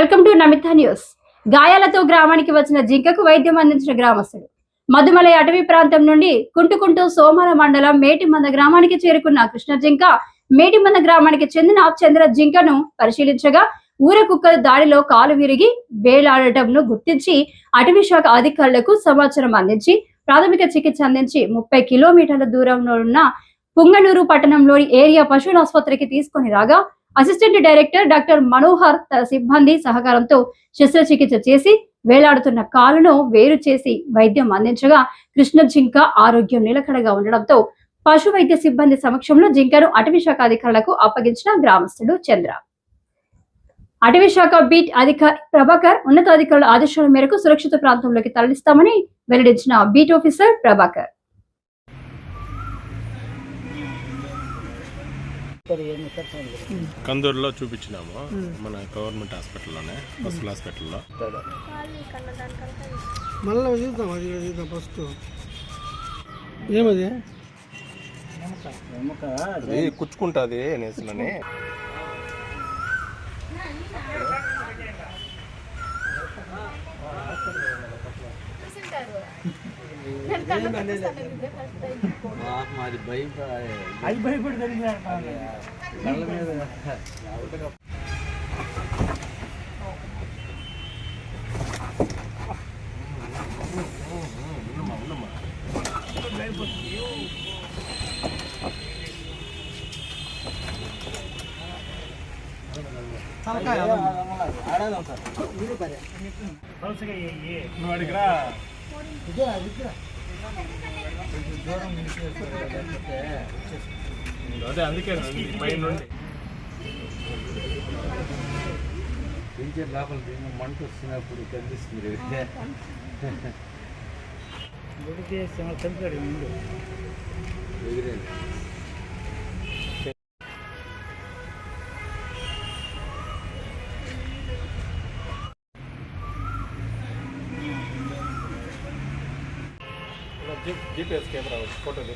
Welcome to Namitha news. గాయాలతో గ్రామానికి వచ్చిన జింకకు వైద్యం అందించిన గ్రామస్తుడు. మధుమలై అటవీ ప్రాంతం నుండి కుంటుకుంటూ సోమాల మండలం మేటిమంద గ్రామానికి చేరుకున్న కృష్ణ జింక మేటిమంద గ్రామానికి చెందిన చంద్ర జింకను పరిశీలించగా ఊర కుక్కల దాడిలో కాలు విరిగి వేలాడటంను గుర్తించి అటవీ శాఖ అధికారులకు సమాచారం అందించి ప్రాథమిక చికిత్స అందించి ముప్పై కిలోమీటర్ల దూరంలో ఉన్న పుంగనూరు పట్టణంలోని ఏరియా పశువుల ఆసుపత్రికి తీసుకొని రాగా అసిస్టెంట్ డైరెక్టర్ డాక్టర్ మనోహర్ తన సిబ్బంది సహకారంతో శస్త్రచికిత్స చేసి వేలాడుతున్న కాలును వేరు చేసి వైద్యం అందించగా కృష్ణ జింక ఆరోగ్యం నిలకడగా ఉండడంతో పశు వైద్య సిబ్బంది సమక్షంలో జింకను అటవీ శాఖ అధికారులకు అప్పగించిన గ్రామస్తుడు చంద్ర. అటవీ శాఖ బీట్ అధికారి ప్రభాకర్ ఉన్నతాధికారుల ఆదేశాల మేరకు సురక్షిత ప్రాంతంలోకి తరలిస్తామని వెల్లడించిన బీట్ ఆఫీసర్ ప్రభాకర్. కందూరులో చూపించినాము మన గవర్నమెంట్ హాస్పిటల్లోనే పశువుల హాస్పిటల్లో మళ్ళీ చూద్దాం అది చూద్దాం ఫస్ట్. ఏమది? కుచ్చుకుంటుంది అనేసినని అది భయపడి జరిగిన కళ్ళ మీద తలకాయ ఆడాదాం సార్ నువ్వు అడిగిరా అదే అందుకే పైన నుండి పింఛర్ లోపల మంట వస్తున్నప్పుడు కనిపిస్తుంది ఎగిరేది జీపీఎస్ కెమెరా ఫోటోది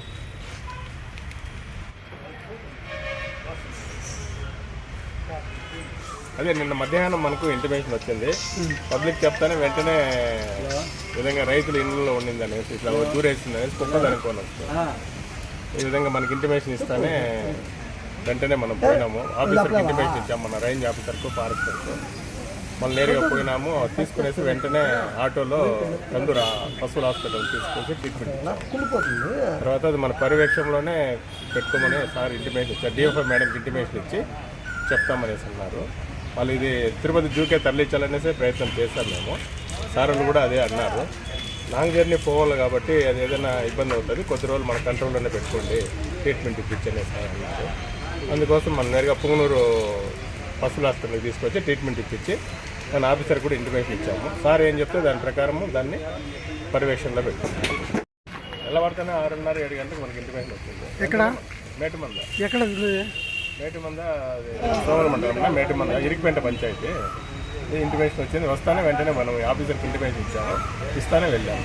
అదే నిన్న మధ్యాహ్నం మనకు ఇంటిమేషన్ వచ్చింది. పబ్లిక్ చెప్తానే వెంటనే ఈ విధంగా రైతులు ఇళ్ళలో ఉండింది అనేసి ఇట్లా దూరేసింది అనేసి కుక్కలు అనుకోని ఈ విధంగా మనకి ఇంటిమేషన్ ఇస్తానే వెంటనే మనం పోయినాము. ఆఫీసర్కి ఇంటిమేషన్ ఇచ్చాము మన రేంజ్ ఆఫీసర్కు ఫారెస్టర్కు మళ్ళీ నేరుగా పోయినాము. తీసుకునేసి వెంటనే ఆటోలో కందూరు పశువుల హాస్పిటల్ తీసుకొచ్చి ట్రీట్మెంట్ తర్వాత అది మన పర్యవేక్షణలోనే పెట్టుకోమని సార్ ఇంటిమేషన్ ఇచ్చారు. డిఎఫ్ఐ మేడంకి ఇంటిమేషన్ ఇచ్చి చెప్తామనేసి అన్నారు. వాళ్ళు ఇది తిరుపతి జూకే తరలించాలనేసి ప్రయత్నం చేశాం మేము. సార్లు కూడా అదే అన్నారు. లాంగ్ జర్నీ పోవాలి కాబట్టి అది ఏదైనా ఇబ్బంది అవుతుంది. కొద్ది రోజులు మన కంట్రోల్లోనే పెట్టుకోండి. ట్రీట్మెంట్ ఇప్పించండి సార్ అన్నారు. అందుకోసం మనం నేరుగా పుంగనూరు పశువుల హాస్పిటల్కి తీసుకొచ్చి ట్రీట్మెంట్ ఇప్పించి దాని ఆఫీసర్ కూడా ఇంటిమేషన్ ఇచ్చాము. సార్ ఏం చెప్తే దాని ప్రకారము దాన్ని పర్యవేక్షణలో పెట్టుకుంటాం ఎలా పడితేనే ఆరున్నర ఏడు గంటలకు మనకి ఇంటిమేషన్ వచ్చింది. ఎక్కడ? మేటిమంద. ఎక్కడ మేటిమంద సోమల మండలంలో మేటిమంద ఇరికిపేంట పంచాయతీ. ఇంటిమేషన్ వచ్చింది. వస్తానే వెంటనే మనం ఆఫీసర్కి ఇంటిమేషన్ ఇచ్చాము. ఇస్తానే వెళ్ళాము.